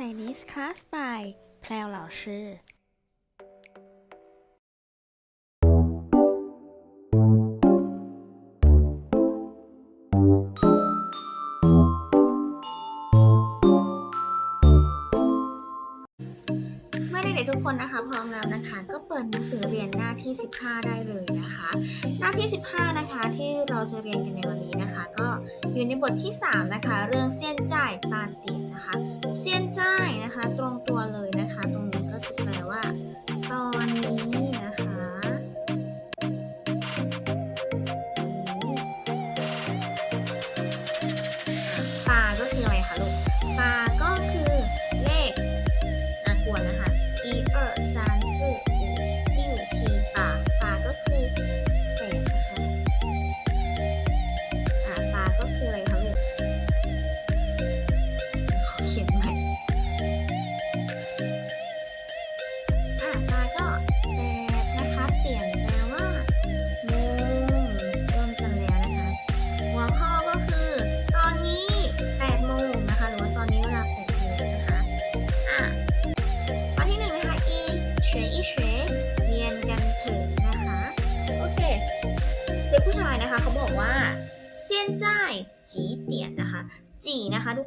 Chinese Class by แพรว老师 ด็กๆทุกคนนะคะพร้อมแล้วนะคะ ก็เปิดหนังสือเรียนหน้าที่ 15 ได้เลยนะคะ หน้าที่ 15 นะคะที่เราจะเรียนกันในวันนี้นะคะ ก็อยู่ในบทที่ 3 นะคะ เรื่องเสี้ยนจ่ายตาเตียนนะคะเสี้ยนจ่ายนะคะ ตรงตัวเลยนะคะตรง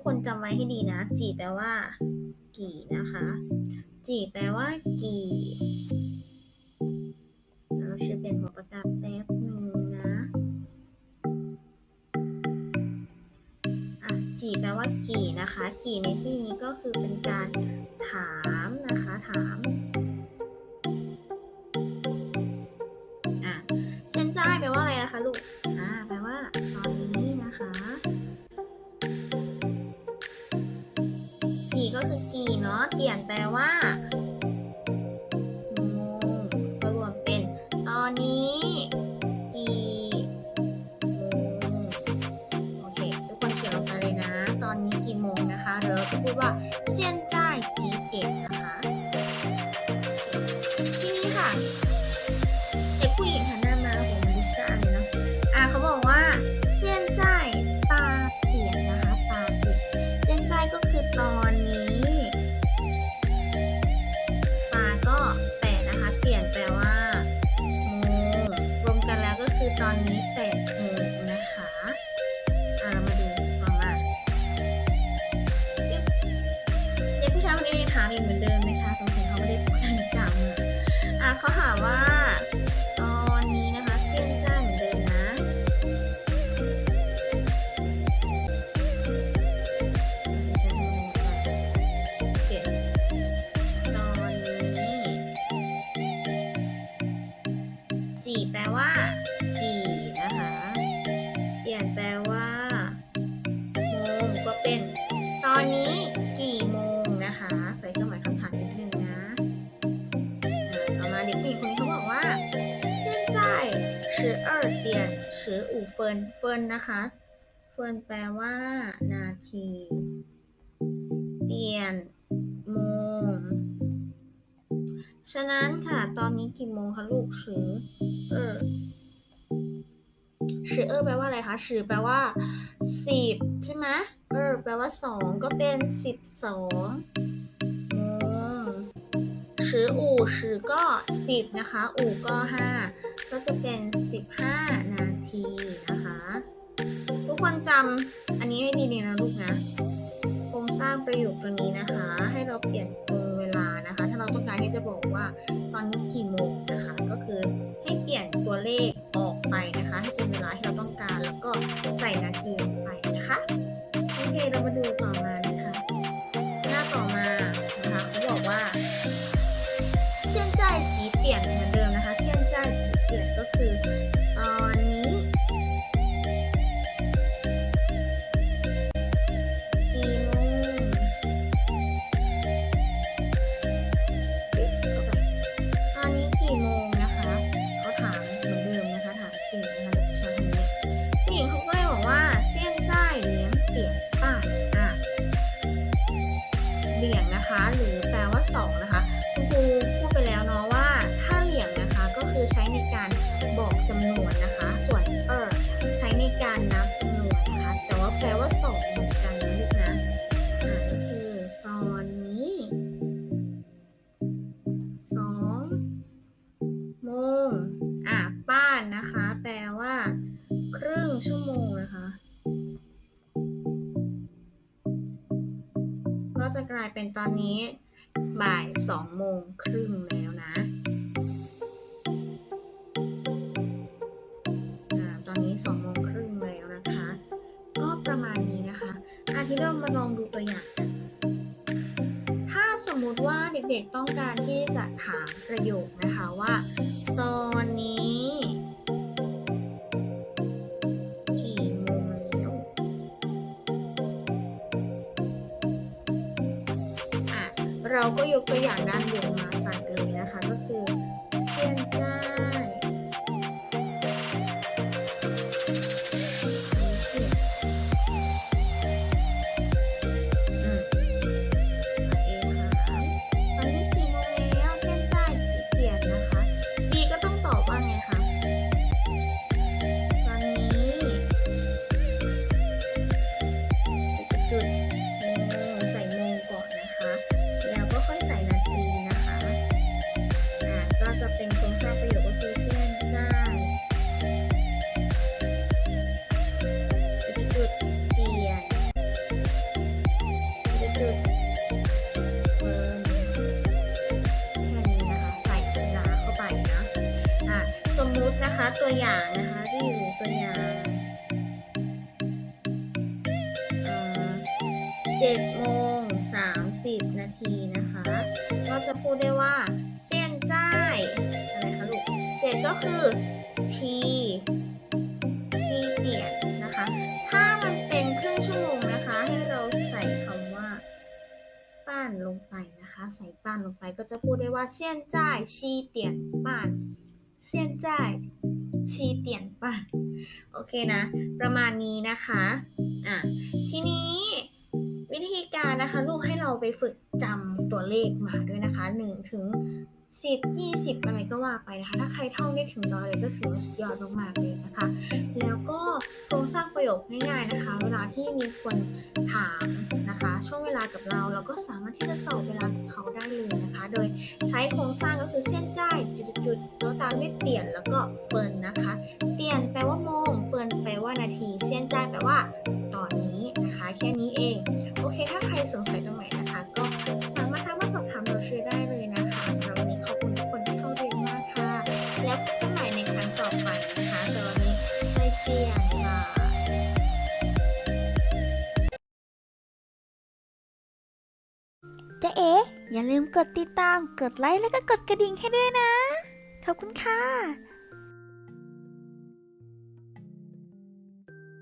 คนจำไว้ให้ดีนะ จีแปลว่า กี่นะคะ จีแปลว่า กี่เราชื่อเป็นหัวประกาศแป๊บหนึ่งนะอะจีแปลว่ากี่นะคะ กี่ในที่นี้ก็คือเป็นการถาม็คือกี่เนาะเตียนแปลว่าโมงรวมเป็นตอนนี้กี่โมงโอเค ทุกคนเขียนลงไปเลยนะ ตอนนี้กี่โมงนะคะเดี๋ยวเราจะพูดว่าเซียนจ่ายจีเก็ตนะคะ คนนี้ถามอีกเหมือนเดิมนะคะสงสัยเขาไม่ได้พูดอะไรกามาอะเขาถามว่า ยนชืออูเฟินเฟินนะคะ เฟินแปลว่า นาที เตียนโมง ฉะนั้นค่ะ ตอนนี้กี่โมงคะลูกชือเออชือเออแปลว่าอะไรคะชือแปลว่าสิบใช่ไหมเออแปลว่าสองก็เป็นสิบสอง ชืออู่ชือก็สิบนะคะ อู่ก็ห้าก็จะเป็นสิบห้านาทีนะคะ ทุกคนจำอันนี้ให้ดีๆนะลูกนะโครงสร้างประโยคตัวนี้นะคะ ให้เราเปลี่ยนตรงเวลานะคะ ถ้าเราต้องการที่จะบอกว่าตอนนี้กี่โมงนะคะ ก็คือให้เปลี่ยนตัวเลขออกไปนะคะ ให้เป็นเวลาที่เราต้องการแล้วก็ใส่นาที คือานนะคะ แปลว่า ครึ่งชั่วโมงนะคะ ก็จะกลายเป็นตอนนี้ บ่ายสองโมงครึ่งแล้วนะอตอนนี้สองโมงครึ่งแล้วนะคะ ก็ประมาณนี้นะคะอาทิเรามาลองดูตัวอย่างสมมติว่าเด็กๆต้องการที่จะถามประโยคนะคะว่า ตอน เราก็ยกตัวอย่างด้านบน ตัวอย่างนะคะที่อยู่ตัวอย่างเจ็ดโมงสามสิบนาทีนะคะ ก็จะพูดได้ว่าเสี้ยนจ้ายอะไรคะลูกเจ็ดก็คือชีชีเปลี่ยนนะคะ ถ้ามันเป็นครึ่งชั่วโมงนะคะ ให้เราใส่คำว่าป้านลงไปนะคะ ใส่ป้านลงไปก็จะพูดได้ว่าเซียนจ่ายชีเตียนป้านเซียนจ่าย ชีเตียนป้านโอเคนะ ประมาณนี้นะคะอะทีนี้วิธีการนะคะ ลูกให้เราไปฝึกจำตัวเลขมาด้วยนะคะ1ถึง10 20อะไรก็ว่าไปนะคะ ถ้าใครท่องได้ถึงร้อยเลยก็ถือว่าสุดยอดมากๆเลยนะคะ แล้วก็โครงสร้างประโยคง่ายๆนะคะ เวลาที่มีคนถามนะคะ ช่วงเวลากับเรา เราก็สามารถที่จะตอบเวลากับเขาได้เลยนะคะ โดยใช้โครงสร้างก็คือเส้นจ่ายจุ ดๆๆแล้วตามด้วยเตียนแล้วก็เฟิร์นนะคะ เตียนแปลว่าโมง เฟิร์นแปลว่านาทีเส้นจ่าแปลว่าตอนนี้นะคะ แค่นี้เอง โอเค ถ้าใครสงสัยตรงไหนนะคะ ก็สามารถทักมาสอบถามเราชื่อได้เลยนะคะสำหรับวันนี้ขอบคุณทุกคนที่เข้าเรียนมากค่ะ แล้วพบกันใหม่ในครั้งต่อไปนะคะสำหรับวันนี้ไปเตียนค่ะจะเอ๋อย่าลืมกดติดตาม กดไลค์ แล้วก็กดกระดิ่งให้ด้วยนะ ขอบคุณค่ะ